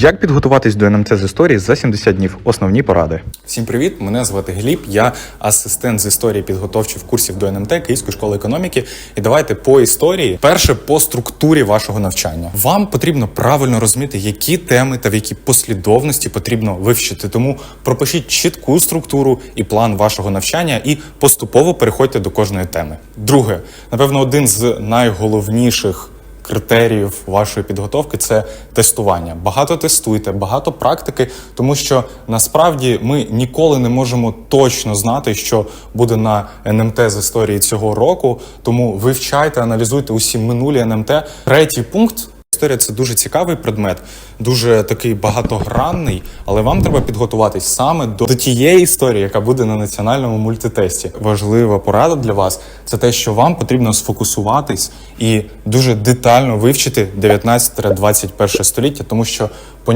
Як підготуватись до НМЦ з історії за 70 днів? Основні поради. Всім привіт! Мене звати Гліб. Я асистент з історії підготовчих курсів до НМТ Київської школи економіки. І давайте по історії. Перше по структурі вашого навчання. Вам потрібно правильно розуміти, які теми та в якій послідовності потрібно вивчити. Тому пропишіть чітку структуру і план вашого навчання, і поступово переходьте до кожної теми. Друге, напевно, один з найголовніших критеріїв вашої підготовки це тестування. Багато тестуйте, багато практики, тому що насправді ми ніколи не можемо точно знати, що буде на НМТ з історії цього року. Тому вивчайте, аналізуйте усі минулі НМТ. Третій пункт. Історія це дуже цікавий предмет, дуже такий багатогранний, але вам треба підготуватись саме до, до тієї історії, яка буде на національному мультитесті. Важлива порада для вас це те, що вам потрібно сфокусуватись і дуже детально вивчити 19-21 століття, тому що